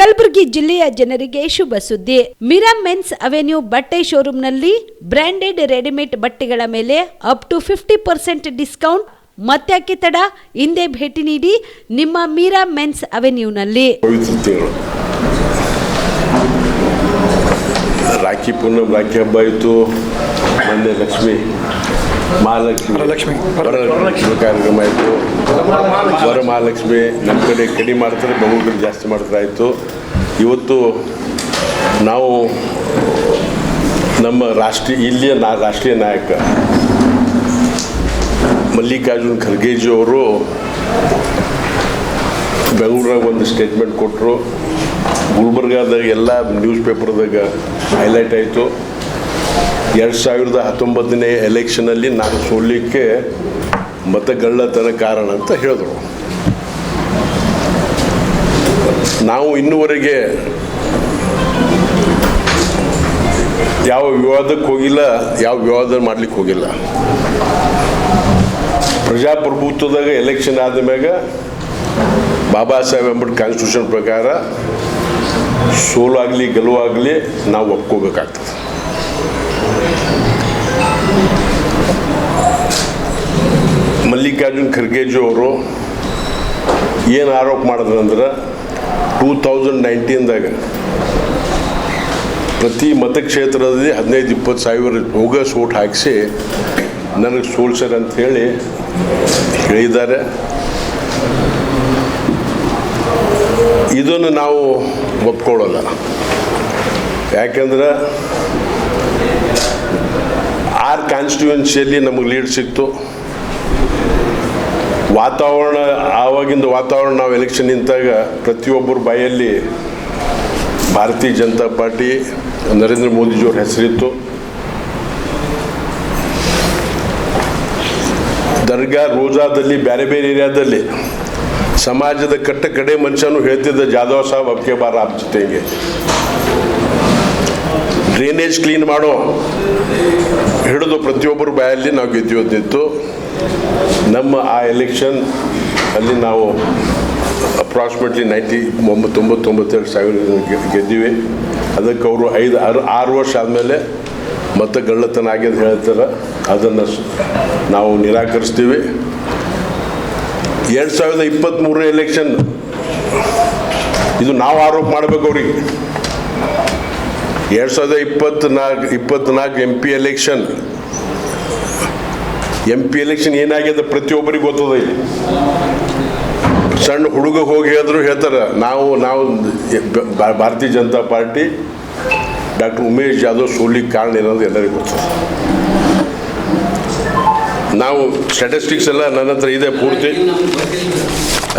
ಕಲಬುರಗಿ ಜಿಲ್ಲೆಯ ಜನರಿಗೆ ಶುಭ ಸುದ್ದಿ. ಮಿರಾ ಮೆನ್ಸ್ ಅವೆನ್ಯೂ ಬಟ್ಟೆ ಶೋರೂಮ್ನಲ್ಲಿ ಬ್ರ್ಯಾಂಡೆಡ್ ರೆಡಿಮೇಡ್ ಬಟ್ಟೆಗಳ ಮೇಲೆ up to fifty percent discount, ಮತ್ತೆ ತಡ, ಹಿಂದೆ ಭೇಟಿ ನೀಡಿ ನಿಮ್ಮ ಮೀರಾ ಮೆನ್ಸ್ ಅವೆನ್ಯೂನಲ್ಲಿ. ರಾಖಿ ಪೂರ್ಣಮ್ ರಾಖಿ ಹಬ್ಬ ಆಯಿತು. ಮೊನ್ನೆ ಲಕ್ಷ್ಮಿ ಮಹಾಲಕ್ಷ್ಮಿ. ವರಲಕ್ಷ್ಮಿ. ವರಲಕ್ಷ್ಮಿ. ಕಾರ್ಯಕ್ರಮ ಆಯಿತು. ವರ ಮಹಾಲಕ್ಷ್ಮಿ ನಮ್ಮ ಕಡೆ ಕಡಿಮೆ ಮಾಡ್ತಾರೆ ಬೆಂಗಳೂರು ಕಡೆ ಜಾಸ್ತಿ ಮಾಡ್ತಾರೆ ಆಯಿತು. ಇವತ್ತು ನಾವು ನಮ್ಮ ರಾಷ್ಟ್ರೀಯ ಇಲ್ಲಿಯ ನಾ ರಾಷ್ಟ್ರೀಯ ನಾಯಕ ಮಲ್ಲಿಕಾರ್ಜುನ್ ಖರ್ಗೇಜಿ ಅವರು ಬೆಂಗಳೂರಾಗ ಒಂದು ಸ್ಟೇಟ್ಮೆಂಟ್ ಕೊಟ್ಟರು ಗುಲ್ಬರ್ಗಾದಾಗ ಎಲ್ಲ ನ್ಯೂಸ್ ಪೇಪರ್ದಾಗ ಹೈಲೈಟ್ ಆಯಿತು. ಎರಡು ಸಾವಿರದ ಹತ್ತೊಂಬತ್ತನೇ ಎಲೆಕ್ಷನಲ್ಲಿ ನಾನು ಸೋಲಿಕ್ಕೆ ಮತಗಳ್ಳತನ ಕಾರಣ ಅಂತ ಹೇಳಿದ್ರು. ನಾವು ಇನ್ನೂವರೆಗೆ ಯಾವ ವಿವಾದಕ್ಕೆ ಹೋಗಿಲ್ಲ, ಯಾವ ವಿವಾದ ಮಾಡ್ಲಿಕ್ಕೆ ಹೋಗಿಲ್ಲ. ಪ್ರಜಾಪ್ರಭುತ್ವದಾಗ ಎಲೆಕ್ಷನ್ ಆದ ಮ್ಯಾಗ ಬಾಬಾ ಸಾಹೇಬ್ ಅಂಬೇಡ್ಕರ್ ಕಾನ್ಸ್ಟಿಟ್ಯೂಷನ್ ಪ್ರಕಾರ ಸೋಲಾಗಲಿ, ಗೆಲುವಾಗಲಿ ನಾವು ಒಪ್ಕೋಬೇಕಾಗ್ತದೆ. ಮಲ್ಲಿಕಾರ್ಜುನ್ ಖರ್ಗೆಜು ಅವರು ಏನು ಆರೋಪ ಮಾಡಿದ್ರಂದ್ರೆ ಟೂ ತೌಸಂಡ್ ನೈನ್ಟೀನ್ದಾಗ ಪ್ರತಿ ಮತಕ್ಷೇತ್ರದಲ್ಲಿ ಹದಿನೈದು ಇಪ್ಪತ್ತು ಸಾವಿರ ಬೋಗಸ್ ಓಟ್ ಹಾಕಿಸಿ ನನಗೆ ಸೋಲ್ಸರ್ ಅಂತ ಹೇಳಿ ಹೇಳಿದ್ದಾರೆ. ಇದನ್ನು ನಾವು ಒಪ್ಕೊಳ್ಳೋಲ್ಲ. ಯಾಕೆಂದ್ರೆ ಆರ್ ಕಾನ್ಸ್ಟಿಟ್ಯೂನ್ಸಿಯಲ್ಲಿ ನಮಗೆ ಲೀಡ್ ಸಿಕ್ತು. ವಾತಾವರಣ, ಆವಾಗಿಂದ ವಾತಾವರಣ ನಾವು ಎಲೆಕ್ಷನ್ ನಿಂತಾಗ ಪ್ರತಿಯೊಬ್ಬರ ಬಾಯಲ್ಲಿ ಭಾರತೀಯ ಜನತಾ ಪಾರ್ಟಿ ನರೇಂದ್ರ ಮೋದಿಜಿಯವ್ರ ಹೆಸರಿತ್ತು. ದರ್ಗಾ ರೋಜಾದಲ್ಲಿ ಬೇರೆ ಬೇರೆ ಏರಿಯಾದಲ್ಲಿ ಸಮಾಜದ ಕಟ್ಟ ಕಡೆ ಮನುಷ್ಯನು ಹೇಳ್ತಿದ್ದ ಜಾಧವ್ ಸಾಹೇಬ್ ಅಬ್ಕೆ ಬಾರ ಆಪ್ ಜೊತೆಗೆ. ಡ್ರೈನೇಜ್ ಕ್ಲೀನ್ ಮಾಡೋ ಹಿಡಿದು ಪ್ರತಿಯೊಬ್ಬರು ಬಾಯಲ್ಲಿ ನಾವು ಗೆದ್ದಿತ್ತು ನಮ್ಮ ಆ ಎಲೆಕ್ಷನ್ ಅಲ್ಲಿ ನಾವು ಅಪ್ರಾಕ್ಸಿಮೇಟ್ಲಿ ನೈಂಟಿ ಒಂಬತ್ತು ತೊಂಬತ್ತೊಂಬತ್ತೆರಡು ಸಾವಿರ ಗೆದ್ದಿವಿ. ಅದಕ್ಕೆ ಅವರು ಐದು, ಆರು ಆರು ವರ್ಷ ಆದಮೇಲೆ ಮತ್ತೆ ಗಳ್ಳತನ ಆಗ್ಯದ ಹೇಳ್ತಾರೆ. ಅದನ್ನು ನಾವು ನಿರಾಕರಿಸ್ತೀವಿ. ಎರಡು ಸಾವಿರದ ಇಪ್ಪತ್ತ್ಮೂರನೇ ಎಲೆಕ್ಷನ್ ಇದು ನಾವು ಆರೋಪ ಮಾಡಬೇಕು ಅವ್ರಿಗೆ. ಎರಡು ಸಾವಿರದ ಇಪ್ಪತ್ನಾಲ್ಕು ಇಪ್ಪತ್ತ್ನಾಲ್ಕು M P election M P election ಏನಾಗ್ಯದ ಪ್ರತಿಯೊಬ್ಬರಿಗೆ ಗೊತ್ತದ ಇಲ್ಲಿ. ಸಣ್ಣ ಹುಡುಗ ಹೋಗಿ ಹೇಳಿದ್ರು ಹೇಳ್ತಾರೆ, ನಾವು ನಾವು ಭಾರತೀಯ ಜನತಾ ಪಾರ್ಟಿ, ಡಾಕ್ಟರ್ ಉಮೇಶ್ ಜಾಧವ್ ಸೋಲಿಗೆ ಕಾರಣ ಏನಂದ್ರೆ ಎಲ್ಲರಿಗೂ ಗೊತ್ತದೆ. ನಾವು ಸ್ಟ್ಯಾಟಿಸ್ಟಿಕ್ಸ್ ಎಲ್ಲ ನನ್ನ ಹತ್ರ ಇದೆ ಪೂರ್ತಿ.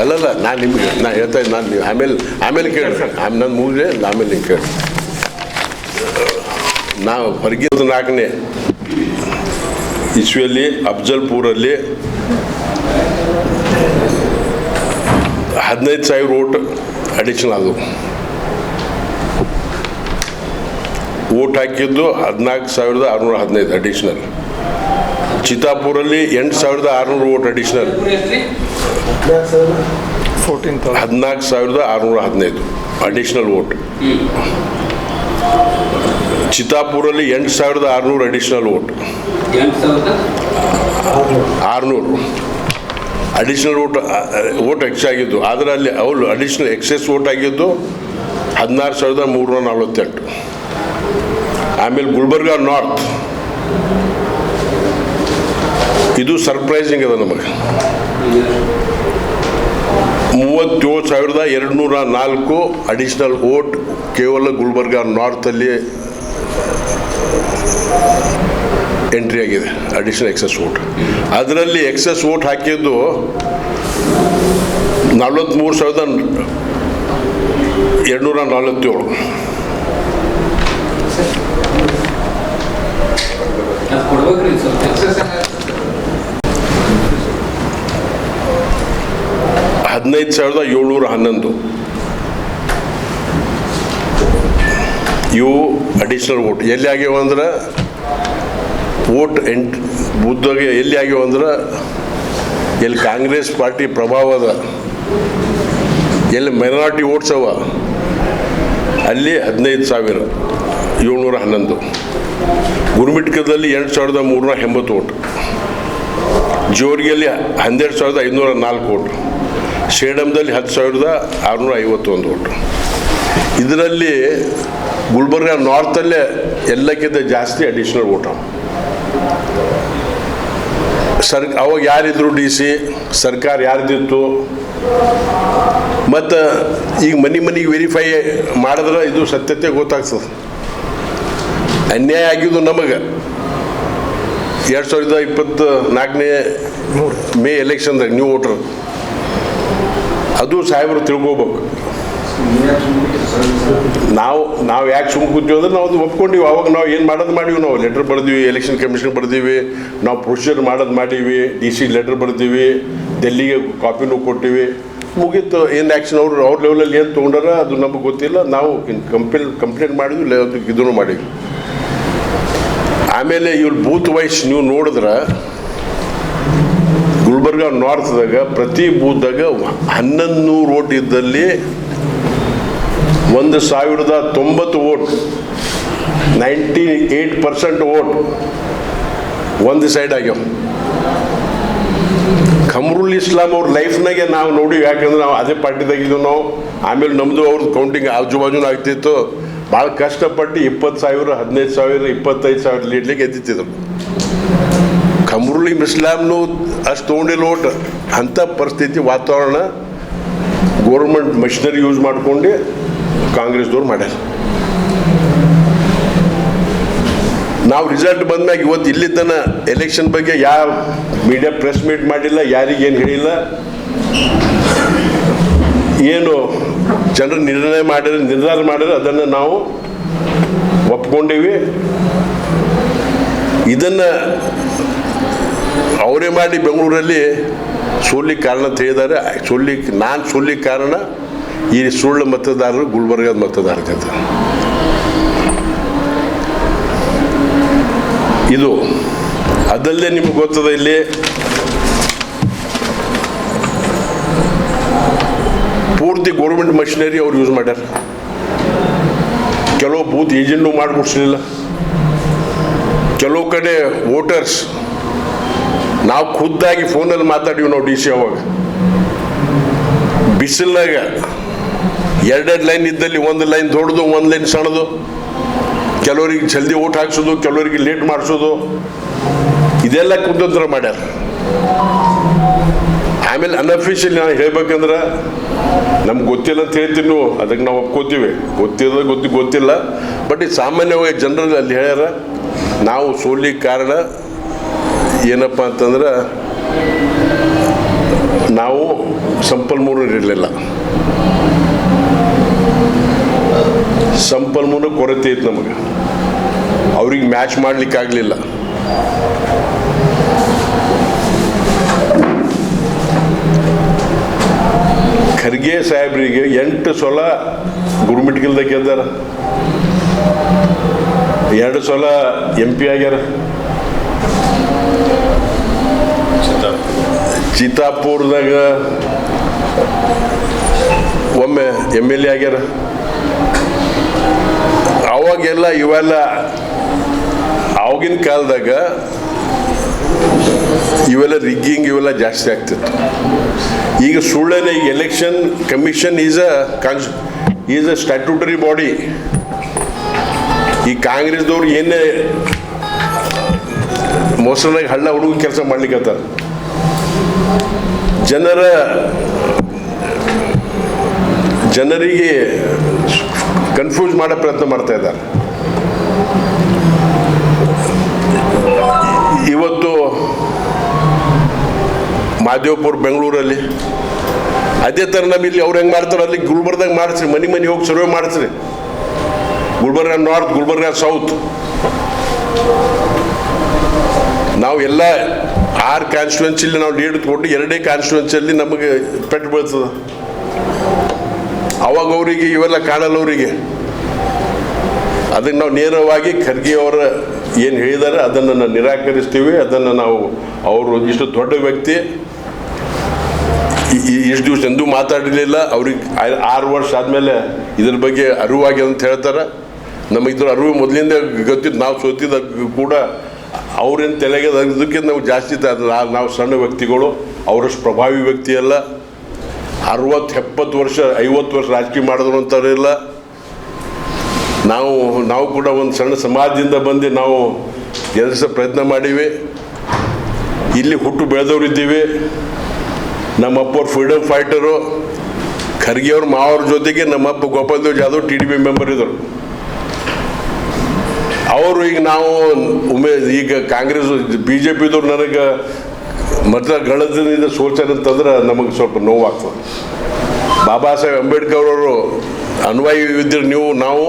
ಅಲ್ಲಲ್ಲ, ನಾನು ನಿಮಗೆ ನಾನು ಹೇಳ್ತಾ ಇದ್ದೀನಿ ನಾನು ಆಮೇಲೆ ಆಮೇಲೆ ಕೇಳಿ ಆಮೇಲೆ ನನ್ನ ಮುಗಿದ್ರೆ ಆಮೇಲೆ ನೀವು ಕೇಳಿ ನಾವು ಹೊರಗೆ ನಾಲ್ಕನೇ ಇಸ್ವಿಯಲ್ಲಿ, ಅಫ್ಜಲ್ಪುರಲ್ಲಿ ಹದಿನೈದು ಸಾವಿರ ಓಟ್ ಅಡಿಷನ್ ಅದು ಓಟ್ ಹಾಕಿದ್ದು ಹದಿನಾಲ್ಕು ಸಾವಿರದ ಆರುನೂರ ಹದಿನೈದು ಅಡಿಷನಲ್ ಚಿತ್ತಾಪುರಲ್ಲಿ ಎಂಟು ಸಾವಿರದ ಆರುನೂರು ಓಟ್ ಅಡಿಷನಲ್ ಹದಿನಾಲ್ಕು ಸಾವಿರದ ಆರುನೂರ ಹದಿನೈದು ಅಡಿಷನಲ್ ಓಟ್ ಚಿತ್ತಾಪುರಲ್ಲಿ ಎಂಟು ಸಾವಿರದ ಆರುನೂರು ಅಡಿಷನಲ್ ಓಟ್ ಆರ್ನೂರು. ಅಡಿಷನಲ್ ಓಟ್ ಓಟ್ ಹೆಚ್ಚಾಗಿದ್ದು. ಆದರೆ ಅಲ್ಲಿ ಅವಳು ಅಡಿಷನಲ್ ಎಕ್ಸೆಸ್ ಓಟ್ ಆಗಿದ್ದು ಹದಿನಾರು ಸಾವಿರದ ಮೂರುನೂರ ನಲವತ್ತೆಂಟು. ಆಮೇಲೆ ಗುಲ್ಬರ್ಗಾ ನಾರ್ತ್ ಇದು ಸರ್ಪ್ರೈಸಿಂಗ್ ಅದ ನಮಗೆ. ಮೂವತ್ತೇಳು ಸಾವಿರದ ಎರಡು ನೂರ ನಾಲ್ಕು ಅಡಿಷನಲ್ ಓಟ್ ಕೇವಲ ಗುಲ್ಬರ್ಗಾ ನಾರ್ತಲ್ಲಿ ಎಂಟ್ರಿ ಆಗಿದೆ ಅಡಿಷನಲ್ ಎಕ್ಸಸ್ ವೋಟ್ ಅದರಲ್ಲಿ ಎಕ್ಸಸ್ ವೋಟ್ ಹಾಕಿದ್ದು ನಲವತ್ತ್ಮೂರು ಸಾವಿರದ ಎರಡುನೂರ ನಲವತ್ತೇಳು. ಹದಿನೈದು ಸಾವಿರದ ಏಳ್ನೂರ ಹನ್ನೊಂದು. ಇವು ಅಡಿಷನಲ್ ವೋಟ್ ಎಲ್ಲಿ ಆಗ್ಯಾವ ಅಂದ್ರೆ ವೋಟ್ ಎಂಟ್ ಬುದ್ಧಗೆ ಎಲ್ಲಿ ಆಗ್ಯಾವ ಅಂದ್ರೆ ಎಲ್ಲಿ ಕಾಂಗ್ರೆಸ್ ಪಾರ್ಟಿ ಪ್ರಭಾವ ಅದ, ಎಲ್ಲಿ ಮೈನಾರಿಟಿ ವೋಟ್ಸ್ ಅವ, ಅಲ್ಲಿ ಹದಿನೈದು ಸಾವಿರ, ಏಳ್ನೂರ ಹನ್ನೊಂದು. ಗುರುಮಿಟ್ಕದಲ್ಲಿ ಎರಡು ಸಾವಿರದ ಮೂರುನೂರ ಎಂಬತ್ತು ಓಟ್ ಜೋರಿಗೆಯಲ್ಲಿ ಹನ್ನೆರಡು ಸಾವಿರದ ಐನೂರ ನಾಲ್ಕು ಓಟ್ ಸೇಡಮ್ದಲ್ಲಿ ಹತ್ತು ಸಾವಿರದ ಆರುನೂರ ಐವತ್ತೊಂದು ವೋಟ್ ಇದರಲ್ಲಿ ಗುಲ್ಬರ್ಗ ನಾರ್ತಲ್ಲೇ ಎಲ್ಲಕ್ಕಿಂತ ಜಾಸ್ತಿ ಅಡಿಷನಲ್ ಓಟ ಸರ್ ಅವಾಗ ಯಾರಿದ್ರು ಡಿ ಸಿ ಸರ್ಕಾರ ಯಾರ್ದಿತ್ತು? ಮತ್ತು ಈಗ ಮನೆ ಮನೆಗೆ ವೆರಿಫೈ ಮಾಡಿದ್ರೆ ಇದು ಸತ್ಯತೆ ಗೊತ್ತಾಗ್ತದೆ. ಅನ್ಯಾಯ ಆಗಿದ್ದು ನಮಗೆ. ಎರಡು ಸಾವಿರದ ಇಪ್ಪತ್ತು ನಾಲ್ಕನೇ ಮೇ ಎಲೆಕ್ಷನ್ದಾಗ ನ್ಯೂ ವೋಟರ್ ಅದು ಸಾಹೇಬರು ತಿಳ್ಕೊಬೇಕು. ನಾವು ನಾವು ಯಾಕೆ ಸುಮ್ಮ ಅಂದ್ರೆ ನಾವು ಅದು ಒಪ್ಕೊಂಡಿವಿ. ಅವಾಗ ನಾವು ಏನು ಮಾಡೋದು ಮಾಡೀವಿ? ನಾವು ಲೆಟ್ರ್ ಬರೆದೀವಿ ಎಲೆಕ್ಷನ್ ಕಮಿಷನ್ ಬರ್ದೀವಿ. ನಾವು ಪ್ರೊಸೀಜರ್ ಮಾಡೋದು ಮಾಡೀವಿ. ಡಿ ಸಿ ಲೆಟ್ರ್ ಬರ್ದೀವಿ. ಡೆಲ್ಲಿಗೆ ಕಾಪಿನೂ ಕೊಟ್ಟಿವಿ. ಮುಗೀತು. ಏನು ಆ್ಯಕ್ಷನ್ ಅವರು, ಅವ್ರ ಲೆವೆಲಲ್ಲಿ ಏನು ತೊಗೊಂಡಾರ ಅದು ನಮಗೆ ಗೊತ್ತಿಲ್ಲ. ನಾವು ಕಂಪ್ಲೇಂಟ್ ಕಂಪ್ಲೇಂಟ್ ಮಾಡಿದ್ವಿ ಅದಕ್ಕೆ ಇದನ್ನು ಮಾಡಿದ್ವಿ. ಆಮೇಲೆ ಇವ್ರು ಬೂತ್ ವೈಸ್ ನೀವು ನೋಡಿದ್ರೆ, ಗುಲ್ಬರ್ಗ ನಾರ್ತ್ದಾಗ ಪ್ರತಿ ಬೂತ್ದಾಗ ಹನ್ನೊಂದು ನೂರು ಓಟ್ ಇದ್ದಲ್ಲಿ ಒಂದು ಸಾವಿರದ ತೊಂಬತ್ತು vote ninety eight percent vote ಒಂದು ಸೈಡ್ ಆಗ್ಯಾವ. ಖಮ್ರುಲ್ ಇಸ್ಲಾಂ ಅವ್ರ ಲೈಫ್ನಾಗೆ ನಾವು ನೋಡಿ ಯಾಕಂದ್ರೆ ನಾವು ಅದೇ ಪಾರ್ಟಿದಾಗಿದ್ದು ನಾವು. ಆಮೇಲೆ ನಮ್ಮದು ಅವ್ರದ್ದು ಕೌಂಟಿಂಗ್ ಆಜು ಬಾಜುನ ಆಗ್ತಿತ್ತು. ಭಾಳ ಕಷ್ಟಪಟ್ಟು ಇಪ್ಪತ್ತು ಸಾವಿರ, ಹದಿನೈದು ಸಾವಿರ, ಇಪ್ಪತ್ತೈದು ಸಾವಿರ ಲೀಡ್ಲಿಕ್ಕೆ ಎದ್ದಿತ್ತಿದ್ರು ಖಮ್ರುಲ್ ಇಸ್ಲಾಂನು ಅಷ್ಟು ತೊಗೊಂಡಿಲ್ಲ ಓಟ್ ಅಂಥ ಪರಿಸ್ಥಿತಿ ವಾತಾವರಣ ಗೋರ್ಮೆಂಟ್ ಮಷಿನರಿ ಯೂಸ್ ಮಾಡ್ಕೊಂಡು ಕಾಂಗ್ರೆಸ್ದವ್ರು ಮಾಡ್ಯಾರ. ನಾವು ರಿಸಲ್ಟ್ ಬಂದ್ಮ್ಯಾಗ ಇವತ್ತು ಇಲ್ಲಿ ತನ ಎಲೆಕ್ಷನ್ ಬಗ್ಗೆ ಯಾವ ಮೀಡಿಯಾ ಪ್ರೆಸ್ ಮೀಟ್ ಮಾಡಿಲ್ಲ ಯಾರಿಗೇನು ಹೇಳಿಲ್ಲ. ಏನು ಜನರು ನಿರ್ಣಯ ಮಾಡಿದ್ರೆ, ನಿರ್ಧಾರ ಮಾಡಿದ್ರೆ ಅದನ್ನು ನಾವು ಒಪ್ಕೊಂಡೀವಿ. ಇದನ್ನು ಅವರೇ ಮಾಡಿ ಬೆಂಗಳೂರಲ್ಲಿ ಸೋಲಿಕ್ಕೆ ಕಾರಣ ತಿಳಿದಾರೆ ಸೋಲಿಕ್ಕೆ ನಾನು ಸೋಲಿಕ್ಕೆ ಕಾರಣ ಈ ಸುಳ್ಳು ಮತದಾರರು ಗುಲ್ಬರ್ಗದ ಮತದಾರಕಂತ ಇದು ಅದಲ್ಲೇ ನಿಮ್ಗೆ ಗೊತ್ತದ ಇಲ್ಲಿ? ಪೂರ್ತಿ ಗೌರ್ಮೆಂಟ್ ಮಷಿನರಿ ಅವ್ರು ಯೂಸ್ ಮಾಡ್ಯಾರ. ಕೆಲವು ಬೂತ್ ಏಜೆಂಟು ಮಾಡಿಬಿಡ್ಸಲಿಲ್ಲ ಕೆಲವು ಕಡೆ ವೋಟರ್ಸ್ ನಾವು ಖುದ್ದಾಗಿ ಫೋನಲ್ಲಿ ಮಾತಾಡಿವಿ ನಾವು ಡಿ ಸಿ ಅವಾಗ. ಬಿಸಿಲಾಗ ಎರಡೆರಡು ಲೈನ್ ಇದ್ದಲ್ಲಿ ಒಂದು ಲೈನ್ ದೊಡ್ಡದು, ಒಂದು ಲೈನ್ ಸಣ್ಣದು. ಕೆಲವರಿಗೆ ಜಲ್ದಿ ಓಟ್ ಹಾಕ್ಸೋದು, ಕೆಲವರಿಗೆ ಲೇಟ್ ಮಾಡಿಸೋದು. ಇದೆಲ್ಲ ಕುತಂತ್ರ ಮಾಡ್ಯಾರ. ಆಮೇಲೆ ಅನ್ಅಫಿಷಿಯಲ್ ನಾನು ಹೇಳ್ಬೇಕಂದ್ರೆ ನಮ್ಗೆ ಗೊತ್ತಿಲ್ಲ ಅಂತ ಹೇಳ್ತೀನಿ ಅದಕ್ಕೆ ನಾವು ಒಪ್ಕೋತೀವಿ. ಗೊತ್ತಿಲ್ಲ ಗೊತ್ತಿ ಗೊತ್ತಿಲ್ಲ. ಬಟ್ ಸಾಮಾನ್ಯವಾಗಿ ಜನರಲ್ಲಿ ಅಲ್ಲಿ ಹೇಳ್ಯಾರ, ನಾವು ಸೋಲಿಗೆ ಕಾರಣ ಏನಪ್ಪ ಅಂತಂದ್ರೆ ನಾವು ಸಂಪನ್ಮೂಲ ಸಂಪನ್ಮೂಲ ಕೊರತೆ ಇತ್ತು ನಮಗೆ. ಅವ್ರಿಗೆ ಮ್ಯಾಚ್ ಮಾಡ್ಲಿಕ್ಕೆ ಆಗಲಿಲ್ಲ. ಖರ್ಗೆ ಸಾಹೇಬ್ರಿಗೆ ಎಂಟು ಸಲ ಗುರುಮಿಟ್ಗಿಲ್ದಾಗ ಗೆದ್ದಾರ. ಎರಡು ಸಲ ಎಂ ಪಿ ಆಗ್ಯಾರ ಚಿತ್ತಾಪುರದಾಗ ಒಮ್ಮೆ ಎಂ ಎಲ್ ಎ ಆಗ್ಯಾರ. ಅವಾಗೆಲ್ಲ ಇವೆಲ್ಲ ಅವಾಗಿನ ಕಾಲದಾಗ ಇವೆಲ್ಲ ರಿಗ್ಗಿಂಗ್ ಇವೆಲ್ಲ ಜಾಸ್ತಿ ಆಗ್ತಿತ್ತು. ಈಗ ಸುಳ್ಳನೆ, ಈಗ election commission is a cons is a statutory body ಈ ಕಾಂಗ್ರೆಸ್ದವ್ರು ಏನೇ ಮೋಸನಾಗಿ ಹಳ್ಳ ಹುಡುಗ ಕೆಲಸ ಮಾಡ್ಲಿಕ್ಕತ್ತಾರ ಜನರ, ಜನರಿಗೆ ಕನ್ಫ್ಯೂಸ್ ಮಾಡೋ ಪ್ರಯತ್ನ ಮಾಡ್ತಾ ಇದ್ದಾರೆ. ಇವತ್ತು ಮಾದೇವಪುರ ಬೆಂಗಳೂರಲ್ಲಿ ಅದೇ ಥರ ನಮ್ಮ ಇಲ್ಲಿ ಅವ್ರು ಹೆಂಗೆ ಮಾಡ್ತಾರೆ? ಅಲ್ಲಿ ಗುಲ್ಬರ್ದಾಗ ಮಾಡಿಸ್ರಿ, ಮನೆ ಮನೆ ಹೋಗಿ ಸರ್ವೆ ಮಾಡಿಸ್ರಿ. ಗುಲ್ಬರ್ಗ ನಾರ್ತ್ ಗುಲ್ಬರ್ಗ ಸೌತ್ ನಾವು ಎಲ್ಲ ಆರು ಕಾನ್ಸ್ಟಿಟ್ಯೂನ್ಸಿಲಿ ನಾವು ಲೀಡ್ ಕೊಟ್ಟು ಎರಡೇ ಕಾನ್ಸ್ಟಿಟ್ಯೂನ್ಸಿಯಲ್ಲಿ ನಮಗೆ ಪೆಟ್ಟು ಬೀಳ್ತದೆ. ಅವಾಗ ಅವರಿಗೆ ಇವೆಲ್ಲ ಕಾಣಲ್ಲ ಅವರಿಗೆ ಅದನ್ನು ನಾವು ನೇರವಾಗಿ ಖರ್ಗೆ ಅವರ ಏನು ಹೇಳಿದ್ದಾರೆ, ಅದನ್ನು ನಾವು ನಿರಾಕರಿಸ್ತೀವಿ, ಅದನ್ನು ನಾವು ಅವರು ಇಷ್ಟು ದೊಡ್ಡ ವ್ಯಕ್ತಿ ಇಷ್ಟು ದಿವಸ ಎಂದೂ ಮಾತಾಡಿರಲಿಲ್ಲ ಅವ್ರಿಗೆ ಆರು ವರ್ಷ ಆದಮೇಲೆ ಇದ್ರ ಬಗ್ಗೆ ಅರಿವಾಗಿದೆ ಅಂತ ಹೇಳ್ತಾರೆ. ನಮಗೆ ಇದ್ರ ಅರಿವು ಮೊದಲಿಂದ ಗೊತ್ತಿತ್ತು, ನಾವು ಸೋತಿದ್ದ ಕೂಡ ಅವ್ರೇನು ತಲೆಗೆ, ಅದಕ್ಕೆ ನಾವು ಜಾಸ್ತಿ ನಾವು ಸಣ್ಣ ವ್ಯಕ್ತಿಗಳು, ಅವರಷ್ಟು ಪ್ರಭಾವಿ ವ್ಯಕ್ತಿ ಅಲ್ಲ ಅರವತ್ತು ಎಪ್ಪತ್ತು ವರ್ಷ, ಐವತ್ತು ವರ್ಷ ರಾಜಕೀಯ ಮಾಡಿದ್ರು ಅಂತಾರಿಲ್ಲ ನಾವು ನಾವು ಕೂಡ ಒಂದು ಸಣ್ಣ ಸಮಾಜದಿಂದ ಬಂದು ನಾವು ಎದುರಿಸೋ ಪ್ರಯತ್ನ ಮಾಡೀವಿ. ಇಲ್ಲಿ ಹುಟ್ಟು ಬೆಳೆದವರಿದ್ದೀವಿ. ನಮ್ಮ ಅಪ್ಪವ್ರು ಫ್ರೀಡಮ್ ಫೈಟರು ಖರ್ಗೆ ಅವ್ರ ಮಾವ್ರ ಜೊತೆಗೆ ನಮ್ಮ ಅಪ್ಪ Gopaldev Jadhav T D P member ಇದ್ದರು. ಅವರು ಈಗ ನಾವು ಉಮೇ ಈಗ ಕಾಂಗ್ರೆಸ್ ಬಿ ಜೆ ಪಿದವ್ರು ನನಗೆ ಮೊದಲ ಗಳದಿಂದ ಸೋಲ್ತಾರೆ ಅಂತಂದ್ರೆ ನಮಗೆ ಸ್ವಲ್ಪ ನೋವಾಗ್ತದೆ. ಬಾಬಾ ಸಾಹೇಬ್ ಅಂಬೇಡ್ಕರ್ ಅವರು ಅನ್ವಯಿ ಇದ್ದರೆ ನೀವು, ನಾವು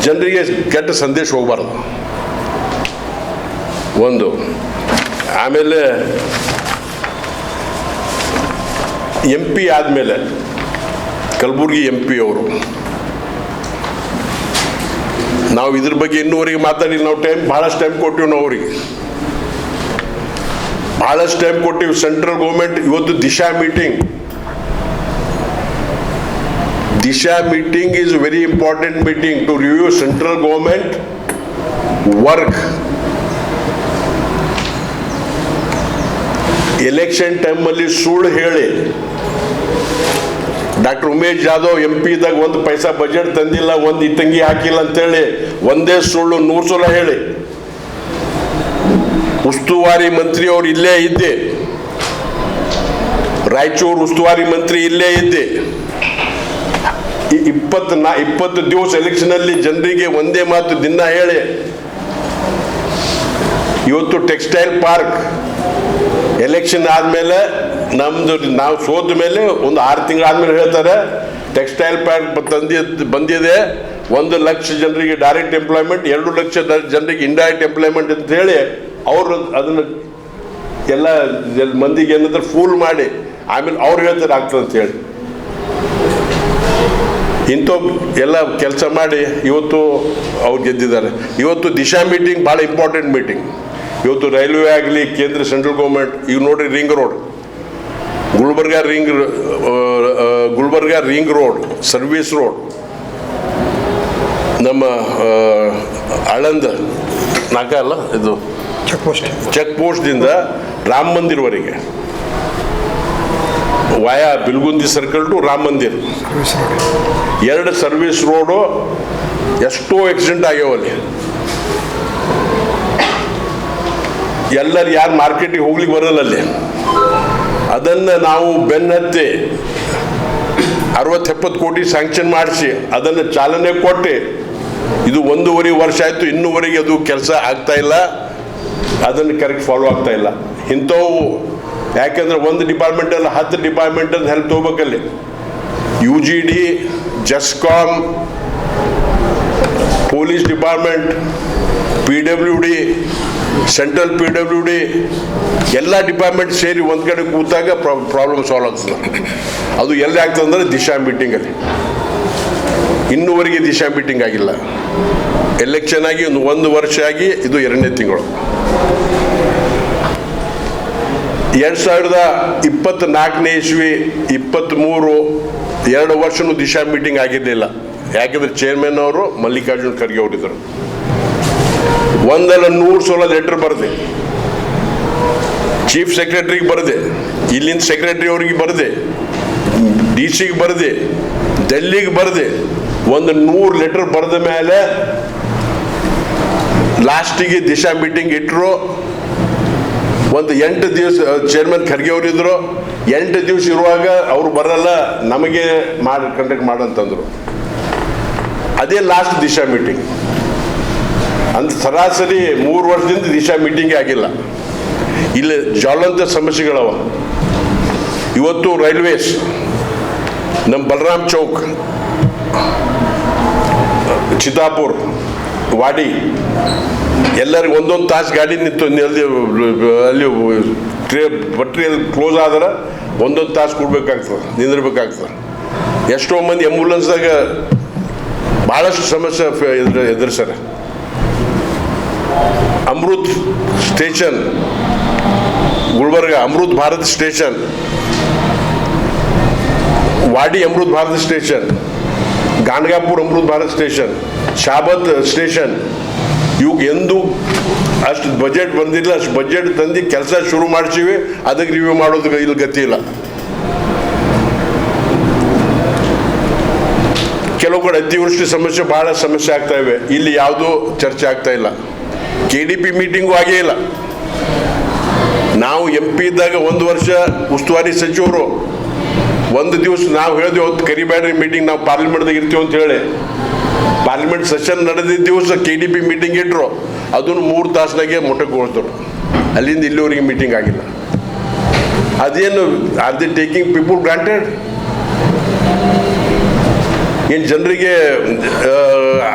ಜನರಿಗೆ ಕೆಟ್ಟ ಸಂದೇಶ ಹೋಗಬಾರ್ದು. ಒಂದು, ಆಮೇಲೆ ಎಂ ಪಿ ಆದಮೇಲೆ ಕಲಬುರ್ಗಿ ಎಂ ಪಿ ಅವರು. ನಾವು ಇದ್ರ ಬಗ್ಗೆ ಇನ್ನೂವರೆಗೆ ಮಾತಾಡಿಲ್ಲ ನಾವು ಟೈಮ್ ಭಾಳಷ್ಟು ಟೈಮ್ ಕೊಟ್ಟಿವಿ ನಾವು ಅವರಿಗೆ. ಭಾಳಷ್ಟು ಟೈಮ್ ಕೊಟ್ಟಿವಿ. ಸೆಂಟ್ರಲ್ ಗೌರ್ಮೆಂಟ್ ಇವತ್ತು Disha meeting Disha meeting is very important meeting to review central government work election ಟೈಮಲ್ಲಿ ಸುಳ್ಳು ಹೇಳಿ. ಡಾಕ್ಟರ್ ಉಮೇಶ್ ಜಾಧವ್ ಎಂ ಪಿದಾಗ ಒಂದು ಪೈಸಾ ಬಜೆಟ್ ತಂದಿಲ್ಲ, ಒಂದು ಇತ್ತಂಗಿ ಹಾಕಿಲ್ಲ ಅಂತೇಳಿ ಒಂದೇ ಸುಳ್ಳು ನೂರು ಸಲ ಹೇಳಿ. ಉಸ್ತುವಾರಿ ಮಂತ್ರಿ ಅವರು ಇಲ್ಲೇ ಇದ್ದೆ. ರಾಯಚೂರು ಉಸ್ತುವಾರಿ ಮಂತ್ರಿ ಇಲ್ಲೇ ಇದ್ದೆ. ಇಪ್ಪತ್ತು ನಾ ಇಪ್ಪತ್ತು ದಿವಸ ಎಲೆಕ್ಷನಲ್ಲಿ ಜನರಿಗೆ ಒಂದೇ ಮಾತು ದಿನ ಹೇಳಿ. ಇವತ್ತು ಟೆಕ್ಸ್ಟೈಲ್ ಪಾರ್ಕ್. ಎಲೆಕ್ಷನ್ ಆದಮೇಲೆ ನಮ್ಮದು ನಾವು ಸೋತ ಮೇಲೆ ಒಂದು ಆರು ತಿಂಗಳಾದ್ಮೇಲೆ ಹೇಳ್ತಾರೆ, ಟೆಕ್ಸ್ಟೈಲ್ ಪಾರ್ಕ್ ತಂದಿ ಬಂದಿದೆ. ಒಂದು ಲಕ್ಷ ಜನರಿಗೆ ಡೈರೆಕ್ಟ್ ಎಂಪ್ಲಾಯ್ಮೆಂಟ್ ಎರಡು ಲಕ್ಷ ಜನರಿಗೆ ಇಂಡೈರೆಕ್ಟ್ ಎಂಪ್ಲಾಯ್ಮೆಂಟ್ ಅಂತ ಹೇಳಿ ಅವರು ಅದನ್ನು ಎಲ್ಲ ಮಂದಿಗೆ ಏನಂದ್ರೆ ಫೂಲ್ ಮಾಡಿ, ಆಮೇಲೆ ಅವ್ರು ಹೇಳ್ತಾರೆ ಆಗ್ತದೆ ಅಂತ ಹೇಳಿ. ಇಂಥ ಎಲ್ಲ ಕೆಲಸ ಮಾಡಿ ಇವತ್ತು ಅವ್ರು ಗೆದ್ದಿದ್ದಾರೆ. ಇವತ್ತು ದಿಶಾ ಮೀಟಿಂಗ್ ಭಾಳ ಇಂಪಾರ್ಟೆಂಟ್ ಮೀಟಿಂಗ್ ಇವತ್ತು ರೈಲ್ವೆ ಆಗಲಿ, ಕೇಂದ್ರ ಸೆಂಟ್ರಲ್ ಗೌರ್ಮೆಂಟ್ ಈಗ ನೋಡ್ರಿ ring road Gulbarga ring Gulbarga ring road service road ನಮ್ಮ ಅಳಂದ ನಾಕ ಅಲ್ಲ ಇದು? ಚೆಕ್ ಪೋಸ್ಟ್ ಚೆಕ್ ಪೋಸ್ಟ್ದಿಂದ Ram ಮಂದಿರ್ವರೆಗೆ. Via Bilgundi circle to Ram Mandir. ಎರಡು ಸರ್ವಿಸ್ ರೋಡು ಎಷ್ಟೋ ಆಕ್ಸಿಡೆಂಟ್ ಆಗ್ಯಾವಲ್ಲಿ ಎಲ್ಲರು ಯಾರು ಮಾರ್ಕೆಟಿಗೆ ಹೋಗ್ಲಿಕ್ಕೆ ಬರಲ್ಲ ಅಲ್ಲಿ. ಅದನ್ನು ನಾವು ಬೆನ್ನತ್ತಿ ಅರವತ್ತೆಪ್ಪತ್ತು ಕೋಟಿ ಸ್ಯಾಂಕ್ಷನ್ ಮಾಡಿಸಿ ಅದನ್ನು ಚಾಲನೆ ಕೊಟ್ಟು, ಇದು ಒಂದೂವರೆ ವರ್ಷ ಆಯಿತು, ಇನ್ನೂವರೆಗೆ ಅದು ಕೆಲಸ ಆಗ್ತಾ ಇಲ್ಲ. ಅದನ್ನು ಕರೆಕ್ಟ್ ಫಾಲೋ ಆಗ್ತಾ ಇಲ್ಲ. ಇಂಥವು ಯಾಕೆಂದ್ರೆ ಒಂದು ಡಿಪಾರ್ಟ್ಮೆಂಟಲ್ಲಿ ಹತ್ತು ಡಿಪಾರ್ಟ್ಮೆಂಟಲ್ಲಿ help ತೊಗೋಬೇಕಲ್ಲಿ. U G D JESCOM police department P W D central P W D ಎಲ್ಲ ಡಿಪಾರ್ಟ್ಮೆಂಟ್ ಸೇರಿ ಒಂದು ಕಡೆ ಕೂತಾಗ ಪ್ರಾಬ್ಲಮ್ ಸಾಲ್ವ್ ಆಗ್ತದೆ. ಅದು ಎಲ್ಲಿ ಆಗ್ತದೆ ಅಂದರೆ ದಿಶಾ ಮೀಟಿಂಗಲ್ಲಿ ಇನ್ನೂವರೆಗೆ ದಿಶಾ ಮೀಟಿಂಗ್ ಆಗಿಲ್ಲ. ಎಲೆಕ್ಷನ್ ಆಗಿ ಒಂದು ಒಂದು ವರ್ಷ ಆಗಿ ಇದು ಎರಡನೇ ತಿಂಗಳು. ಎರಡು ಸಾವಿರದ ಇಪ್ಪತ್ತ್ನಾಲ್ಕನೇ ಇಸ್ವಿ ಇಪ್ಪತ್ತ್ಮೂರು ಎರಡು ವರ್ಷನೂ ದಿಶಾ ಮೀಟಿಂಗ್ ಆಗಿರಲಿಲ್ಲ. ಯಾಕೆಂದರೆ ಚೇರ್ಮನ್ ಅವರು ಮಲ್ಲಿಕಾರ್ಜುನ್ ಖರ್ಗೆ ಅವರಿದ್ದರು. ಒಂದಲ್ಲ ನೂರು ಸೋಲ ಲೆಟರ್ ಬರೆದೆ. ಚೀಫ್ ಸೆಕ್ರೆಟರಿಗೆ ಬರೆದೆ. ಇಲ್ಲಿಂದ ಸೆಕ್ರೆಟರಿ ಅವರಿಗೆ ಬರೆದೆ. ಡಿ ಸಿಗೆ ಬರೆದೆ. ಡೆಲ್ಲಿಗೆ ಬರೆದೆ. ಒಂದು ನೂರು ಲೆಟರ್ ಬರೆದ ಮೇಲೆ ಲಾಸ್ಟಿಗೆ ದಿಶಾ ಮೀಟಿಂಗ್ ಇಟ್ಟರು ಒಂದು ಎಂಟು ದಿವಸ ಚೇರ್ಮನ್ ಖರ್ಗೆ ಅವರು ಇದ್ರು. ಎಂಟು ದಿವಸ ಇರುವಾಗ ಅವರು ಬರಲ್ಲ, ನಮಗೆ ಮಾಡಿ ಕಂಡಕ್ಟ್ ಮಾಡಂತಂದ್ರು ಅದೇ ಲಾಸ್ಟ್ ದಿಶಾ ಮೀಟಿಂಗ್ ಅಂತ ಸರಾಸರಿ ಮೂರು ವರ್ಷದಿಂದ ದಿಶಾ ಮೀಟಿಂಗೇ ಆಗಿಲ್ಲ. ಇಲ್ಲಿ ಜ್ವಲಂತ ಸಮಸ್ಯೆಗಳವ. ಇವತ್ತು ರೈಲ್ವೇಸ್ ನಮ್ಮ ಬಲರಾಮ್ ಚೌಕ್, ಚಿತಾಪುರ್ ವಾಡಿ. ಎಲ್ಲರಿಗೂ ಒಂದೊಂದು ತಾಸು ಗಾಡಿ ನಿಂತು ಅಲ್ಲಿ ಅಲ್ಲಿ ಟ್ರೇ ಬಟ್ರಿ ಅಲ್ಲಿ ಕ್ಲೋಸ್ ಆದ್ರೆ ಒಂದೊಂದು ತಾಸು ಕೊಡ್ಬೇಕಾಗ್ತದೆ, ನಿಂದಿರ್ಬೇಕಾಗ್ತದೆ. ಎಷ್ಟೋ ಮಂದಿ ಆಂಬುಲೆನ್ಸ್ದಾಗ ಭಾಳಷ್ಟು ಸಮಸ್ಯೆ ಎದುರು Amrut station, Gulbarga Amrut Bharat station, Wadi Amrut Bharat station. Ganagapur Amrut Bharat station, Shahabad station, ಇವು ಎಂದು ಅಷ್ಟು ಬಜೆಟ್ ಬಂದಿಲ್ಲ, ಅಷ್ಟು ಬಜೆಟ್ ತಂದು ಕೆಲಸ ಶುರು ಮಾಡ್ತೀವಿ ಅದಕ್ಕೆ ರಿವ್ಯೂ ಮಾಡೋದು ಇಲ್ಲಿ ಗತಿ ಇಲ್ಲ. ಕೆಲವು ಕಡೆ ಅತಿವೃಷ್ಟಿ ಸಮಸ್ಯೆ, ಬಹಳ ಸಮಸ್ಯೆ ಆಗ್ತಾ ಇವೆ. ಇಲ್ಲಿ ಯಾವುದೂ ಚರ್ಚೆ ಆಗ್ತಾ ಇಲ್ಲ. ಕೆ ಡಿ ಪಿ ಮೀಟಿಂಗು ಆಗೇ ಇಲ್ಲ. ನಾವು ಎಂ ಪಿ ಇದ್ದಾಗ ಒಂದು ವರ್ಷ ಉಸ್ತುವಾರಿ ಸಚಿವರು ಒಂದು ದಿವಸ ನಾವು ಹೇಳಿದ್ವಿ ಅವತ್ತು ಕರಿಬೇಡ್ರಿ ಮೀಟಿಂಗ್ ನಾವು ಪಾರ್ಲಿಮೆಂಟ್ದಾಗ ಇರ್ತೀವಿ ಅಂತ ಹೇಳಿ. ಪಾರ್ಲಿಮೆಂಟ್ ಸೆಷನ್ ನಡೆದಿದ್ದ ದಿವಸ ಕೆ ಡಿ ಪಿ ಮೀಟಿಂಗ್ ಇಟ್ಟರು ಅದನ್ನು ಮೂರು ತಾಸಿನಾಗೆ ಮೊಟಕುಗೊಳ್ತರು. ಅಲ್ಲಿಂದ ಇಲ್ಲಿವರೆಗೆ ಮೀಟಿಂಗ್ ಆಗಿಲ್ಲ. ಅದೇನು are the taking people granted ಏನು ಜನರಿಗೆ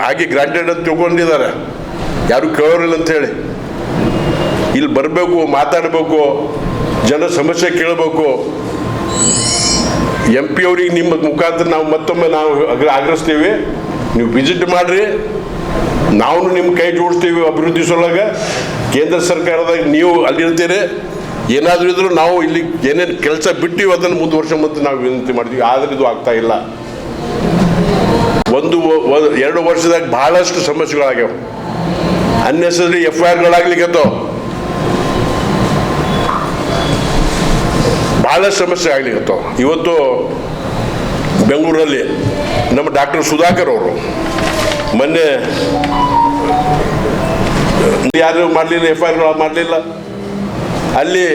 ಹಾಗೆ ಗ್ರಾಂಟೆಡ್ ಅಂತ ತಿಳ್ಕೊಂಡಿದ್ದಾರೆ? ಯಾರು ಕೇಳೋರಿಲ್ಲ ಅಂತ ಹೇಳಿ. ಇಲ್ಲಿ ಬರಬೇಕು, ಮಾತಾಡಬೇಕು, ಜನ ಸಮಸ್ಯೆ ಕೇಳಬೇಕು. ಎಂ ಪಿ ಅವ್ರಿಗೆ ನಿಮ್ಮ ಮುಖಾಂತರ ನಾವು ಮತ್ತೊಮ್ಮೆ ನಾವು ಆಗ್ರಹಿಸ್ತೀವಿ. ನೀವು ವಿಸಿಟ್ ಮಾಡ್ರಿ. ನಾವು ನಿಮ್ಮ ಕೈ ಜೋಡಿಸ್ತೀವಿ ಅಭಿವೃದ್ಧಿ ಸೊಳಗ. ಕೇಂದ್ರ ಸರ್ಕಾರದಾಗ ನೀವು ಅಲ್ಲಿರ್ತೀರಿ. ಏನಾದರೂ ಇದ್ರೂ ನಾವು ಇಲ್ಲಿ ಏನೇನು ಕೆಲಸ ಬಿಟ್ಟಿವಿ ಅದನ್ನು ಮತ್ತೆ ನಾವು ವಿನಂತಿ ಮಾಡ್ತೀವಿ. ಆದರೆ ಇದು ಆಗ್ತಾ ಇಲ್ಲ. ಒಂದು ಎರಡು ವರ್ಷದಾಗ ಬಹಳಷ್ಟು ಸಮಸ್ಯೆಗಳಾಗ್ಯಾವ. ಅನ್ನೆಸರಿ ಎಫ್ ಐ ಆರ್ಗಳಾಗ್ಲಿಕ್ಕತ್ತವ ಬಹಳ ಸಮಸ್ಯೆ ಆಗ್ಲಿಕ್ಕತ್ತವ ಇವತ್ತು ಬೆಂಗಳೂರಲ್ಲಿ ನಮ್ಮ ಡಾಕ್ಟರ್ ಸುಧಾಕರ್ ಅವರು ಮೊನ್ನೆ ಯಾರು ಮಾಡಲಿಲ್ಲ ಎಫ್ ಐ ಆರ್ ಮಾಡಲಿಲ್ಲ? ಅಲ್ಲಿ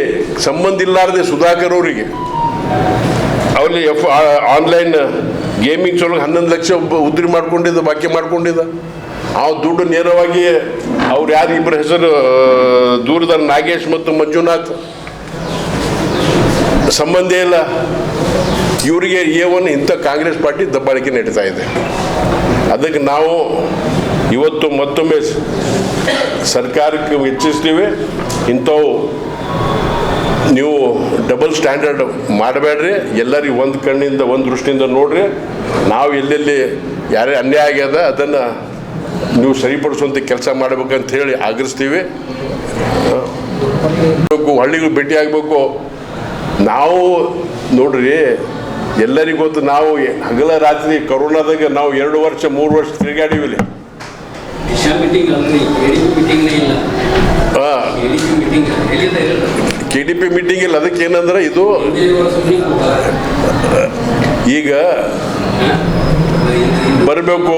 ಸಂಬಂಧ ಇಲ್ಲಾರದೆ ಸುಧಾಕರ್ ಅವರಿಗೆ ಅವ್ರಲ್ಲಿ ಎಫ್ ಆನ್ಲೈನ್ ಗೇಮಿಂಗ್ ಚೊಲೋ ಹನ್ನೊಂದು ಲಕ್ಷ ಉದ್ರಿ ಮಾಡ್ಕೊಂಡಿದ್ದ, ಬಾಕಿ ಮಾಡ್ಕೊಂಡಿದ್ದ. ಆ ದುಡ್ಡು ನೇರವಾಗಿ ಅವ್ರು ಯಾರು ಇಬ್ಬರ ಹೆಸರು ದೂರದ ನಾಗೇಶ್ ಮತ್ತು ಮಂಜುನಾಥ್ ಸಂಬಂಧ ಇಲ್ಲ. ಇವರಿಗೆ ಏವನ್ ಇಂಥ ಕಾಂಗ್ರೆಸ್ ಪಾರ್ಟಿ ದಬ್ಬಾಳಿಕೆ ನಡೀತಾ ಇದೆ. ಅದಕ್ಕೆ ನಾವು ಇವತ್ತು ಮತ್ತೊಮ್ಮೆ ಸರ್ಕಾರಕ್ಕೆ ಹೆಚ್ಚಿಸ್ತೀವಿ. ಇಂಥವು ನೀವು ಡಬಲ್ ಸ್ಟ್ಯಾಂಡರ್ಡ್ ಮಾಡಬೇಡ್ರಿ. ಎಲ್ಲರಿಗೂ ಒಂದು ಕಣ್ಣಿಂದ, ಒಂದು ದೃಷ್ಟಿಯಿಂದ ನೋಡ್ರಿ. ನಾವು ಎಲ್ಲೆಲ್ಲಿ ಯಾರೇ ಅನ್ಯಾಯ ಆಗ್ಯದ ಅದನ್ನು ನೀವು ಸರಿಪಡಿಸುವಂಥ ಕೆಲಸ ಮಾಡಬೇಕಂತ ಹೇಳಿ ಆಗ್ರಹಿಸ್ತೀವಿ. ಹಳ್ಳಿಗಳು ಭೇಟಿ ಆಗಬೇಕು. ನಾವು ನೋಡ್ರಿ ಎಲ್ಲರಿಗೂ ಗೊತ್ತು ನಾವು ಹಗಲ ರಾತ್ರಿ ಕೊರೋನಾದಾಗ ನಾವು ಎರಡು ವರ್ಷ ಮೂರು ವರ್ಷ ತಿರುಗಾಡಿವಿಲ್ಲ ಕೆ ಡಿ ಪಿ ಮೀಟಿಂಗ್ ಇಲ್ಲ. ಅದಕ್ಕೆ ಏನಂದ್ರೆ ಇದು ಈಗ ಬರಬೇಕು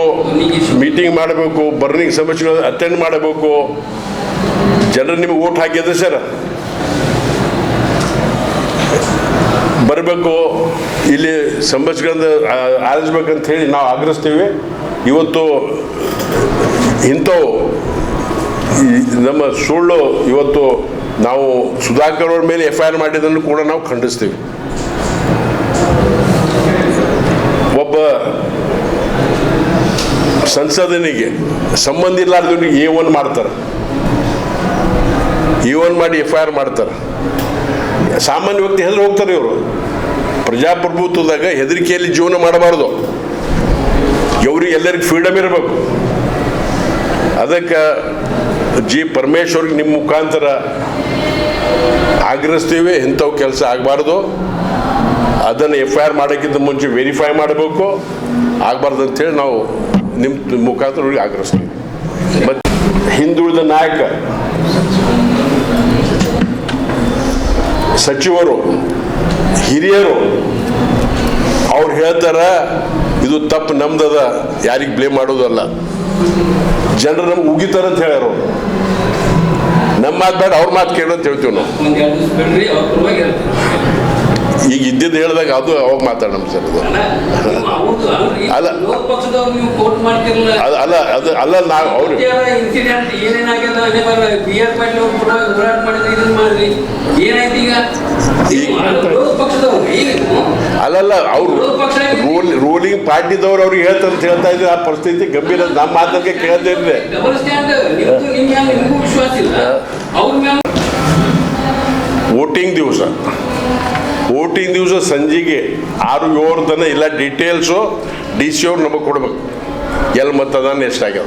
ಮೀಟಿಂಗ್ ಮಾಡಬೇಕು ಬರ್ನಿಂಗ್ ಸಮಸ್ಯೆಗಳು ಅಟೆಂಡ್ ಮಾಡಬೇಕು. ಜನರು ನಿಮಗೆ ಓಟ್ ಹಾಕಿದ್ರೆ ಸರ್. ಬರಬೇಕು, ಇಲ್ಲಿ ಸಮಸ್ಯೆಗಳಿಂದ ಆರಿಸ್ಬೇಕಂತ ಹೇಳಿ ನಾವು ಆಗ್ರಹಿಸ್ತೀವಿ. ಇವತ್ತು ಇಂಥವು ನಮ್ಮ ಸುಳ್ಳು ಇವತ್ತು ನಾವು ಸುಧಾಕರ್ ಅವ್ರ ಮೇಲೆ ಎಫ್ ಐ ಆರ್ ಮಾಡಿದ್ದನ್ನು ಕೂಡ ನಾವು ಖಂಡಿಸ್ತೀವಿ. ಒಬ್ಬ ಸಂಸದನಿಗೆ ಸಂಬಂಧ ಇಲ್ಲಾರ್ದವ್ರಿಗೆ ಎ ಒನ್ ಮಾಡ್ತಾರೆ. ಎ ಒನ್ ಮಾಡಿ ಎಫ್ ಐ ಆರ್ ಮಾಡ್ತಾರೆ. ಸಾಮಾನ್ಯ ವ್ಯಕ್ತಿ ಹೆದರು ಹೋಗ್ತಾರೆ ಇವರು? ಪ್ರಜಾಪ್ರಭುತ್ವದಾಗ ಹೆದರಿಕೆಯಲ್ಲಿ ಜೀವನ ಮಾಡಬಾರ್ದು. ಇವ್ರಿಗೆ ಎಲ್ಲರಿಗೂ ಫ್ರೀಡಮ್ ಇರಬೇಕು. ಅದಕ್ಕೆ ಜಿ ಪರಮೇಶ್ವರ್ಗೆ ನಿಮ್ಮ ಮುಖಾಂತರ ಆಗ್ರಹಿಸ್ತೀವಿ, ಇಂಥವು ಕೆಲಸ ಆಗಬಾರ್ದು. ಅದನ್ನು ಎಫ್ ಐ ಆರ್ ಮಾಡೋಕ್ಕಿಂತ ಮುಂಚೆ ವೆರಿಫೈ ಮಾಡಬೇಕು. ಆಗಬಾರ್ದು ಅಂತೇಳಿ ನಾವು ನಿಮ್ಮ ಮುಖಾಂತರ ಆಗ್ರಹಿಸ್ತೀವಿ. ಮತ್ತು ಹಿಂದುಳಿದ ನಾಯಕ ಸಚಿವರು, ಹಿರಿಯರು, ಅವ್ರು ಹೇಳ್ತಾರ, ಇದು ತಪ್ಪು, ನಮ್ದದ, ಯಾರಿಗೆ ಬ್ಲೇಮ್ ಮಾಡೋದಲ್ಲ. ಜನರು ನಮ್ಗೆ ಉಗಿತಾರ ಅಂತ ಹೇಳ್ಯಾರ ನಮ್ಮ ಮಾತು ಬೇಡ, ಅವ್ರ ಮಾತು ಕೇಳೋ ಅಂತ ಹೇಳ್ತೀವಿ ನಾವು. ಈಗ ಇದ್ದಿದ್ದು ಹೇಳಿದಾಗ ಅದು ಅವಾಗ ಮಾತಾಡೋಣ ಸರ್ ಅದು ಅಲ್ಲ. ಅಲ್ಲ. ಅದು ಅಲ್ಲ ನಾವು ಅವ್ರು ಅಲ್ಲಲ್ಲ ಅವ್ರು ರೂಲ್ ರೂಲಿಂಗ್ ಪಾರ್ಟಿದವ್ರು ಅವ್ರಿಗೆ ಹೇಳ್ತಾರೆ ಅಂತ ಹೇಳ್ತಾ ಇದ್ರೆ ಆ ಪರಿಸ್ಥಿತಿ ಗಂಭೀರ ನಮ್ಮ ಮಾತಕ್ಕೆ ಮ್ಯಾಲ ವೋಟಿಂಗ್ ದಿವಸ. ವೋಟಿಂಗ್ ದಿವಸ ಸಂಜೆಗೆ ಆರು ಏಳು ತನಕ ಇಲ್ಲ ಡೀಟೇಲ್ಸು ಡಿ ಸಿ ಅವ್ರು ನಮಗೆ ಕೊಡ್ಬೇಕು. ಎಲ್ಲಿ ಮತದಾನ ಎಷ್ಟಾಗ್ಯಾವ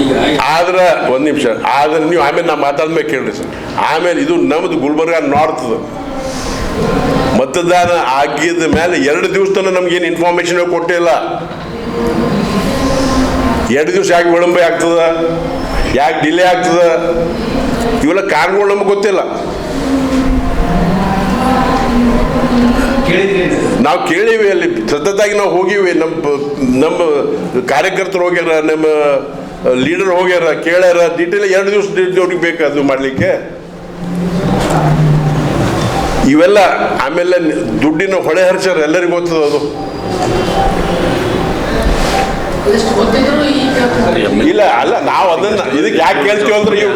ಈಗ ಆದ್ರೆ ಒಂದು ನಿಮಿಷ, ಆದ್ರೆ ನೀವು ಆಮೇಲೆ ನಾ ಮಾತಾಡ್ಮೇಲೆ ಕೇಳ್ರಿ ಸರ್. ಆಮೇಲೆ ಇದು ನಮ್ದು ಗುಲ್ಬರ್ಗ ನಾರ್ತ್ ಮತದಾನ ಆಗಿದ ಮೇಲೆ ಎರಡು ದಿವಸ ತನಕ ಏನು ಇನ್ಫಾರ್ಮೇಶನ್ ಕೊಟ್ಟಿಲ್ಲ ಎರಡು ದಿವಸ ಯಾಕೆ ವಿಳಂಬ ಆಗ್ತದ? ಯಾಕೆ ಡಿಲೇ ಆಗ್ತದ? ಇವೆಲ್ಲ ಕಾರಣಗಳು ನಮ್ಗೆ ಗೊತ್ತಿಲ್ಲ. ನಾವು ಕೇಳಿವಿ ಅಲ್ಲಿ ಸತತಾಗಿ ನಾವು ಹೋಗಿವಿ. ನಮ್ಮ ನಮ್ಮ ಕಾರ್ಯಕರ್ತರು ಹೋಗ್ಯಾರ, ನಮ್ಮ ಲೀಡರ್ ಹೋಗ್ಯಾರ, ಕೇಳ್ಯಾರ. ಡೀಟೇಲ್ ಎರಡು ದಿವಸ ಅವ್ರಿಗೆ ಬೇಕು ಅದು ಮಾಡಲಿಕ್ಕೆ. ಇವೆಲ್ಲ ಆಮೇಲೆ ದುಡ್ಡಿನ ಹೊಳೆ ಹರಿಸ್ಯಾರ ಎಲ್ಲರಿಗೂ ಗೊತ್ತದ ಅದು. ಇಲ್ಲ ಅಲ್ಲ ನಾವು ಅದನ್ನ ಇದಕ್ಕೆ ಯಾಕೆ ಕೇಳ್ತೀವಿ ಅಂದ್ರೆ ಇವ್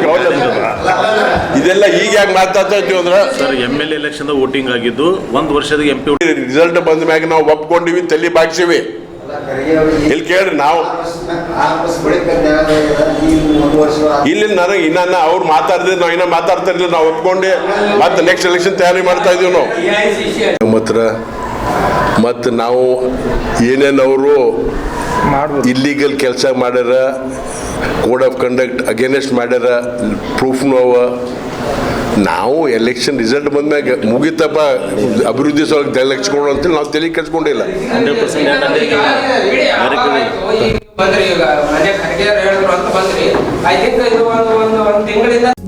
ಇದೆಲ್ಲ ಈಗ ಯಾಕೆ ಮಾತಾಡ್ತಾ ಇದ್ದೀವಿ ಅಂದ್ರೆ sir M L election voting ಆಗಿದ್ದು ಒಂದು ವರ್ಷದ ಎಂ ಪಿ ರಿಸಲ್ಟ್ ಬಂದ ಮ್ಯಾಗ ನಾವು ಒಪ್ಕೊಂಡಿವಿ ತಲೆ ಬಾಗ್ಸಿವಿ. ಇಲ್ಲಿ ಕೇಳ್ರಿ ನಾವು ಇಲ್ಲಿ ನನಗೆ ಇನ್ನ ಅವ್ರು ಮಾತಾಡಿದ್ರೆ ನಾವು ಇನ್ನ ಮಾತಾಡ್ತಾ ಇರ್ಲಿಲ್ಲ ನಾವು ಒಪ್ಕೊಂಡೆ ಮತ್ತೆ ನೆಕ್ಸ್ಟ್ ಎಲೆಕ್ಷನ್ ತಯಾರಿ ಮಾಡ್ತಾ ಇದೀವಿ ನಾವು. ನಮ್ಮ ಹತ್ರ ಮತ್ತು ನಾವು ಏನೇನು ಇಲ್ಲಿಗಲ್ ಕೆಲಸ ಮಾಡ್ಯಾರ ಕೋಡ್ ಆಫ್ ಕಂಡಕ್ಟ್ ಅಗೇನೆಸ್ಟ್ ಮಾಡ್ಯಾರ ಪ್ರೂಫ್ನು ಅವ. ನಾವು ಎಲೆಕ್ಷನ್ ರಿಸಲ್ಟ್ ಬಂದ್ಮ್ಯಾಗ ಮುಗಿತಪ್ಪ ಅಭಿವೃದ್ಧಿ ತಲೆ ಹಚ್ಕೊಂಡು ಅಂತೇಳಿ ನಾವು ತಲೆ ಕಚ್ಕೊಂಡಿಲ್ಲ ಹಂಡ್ರೆಡ್ ಪರ್ಸೆಂಟ್ ಯಾಕಂದ್ರೆ ಈಗ ಬಿಡಿ, ಆಯ್ತು, ಈಗ ಬಂದ್ರಿ ಈಗ ಮನೆ ಖರ್ಗೆ ಹೇಳಿದ್ರು ಅಂತ ಬಂದ್ರಿ. ಐ ಥಿಂಕ್ ಇದು ಒಂದು ಒಂದು ಒಂದು ತಿಂಗಳಿಂದ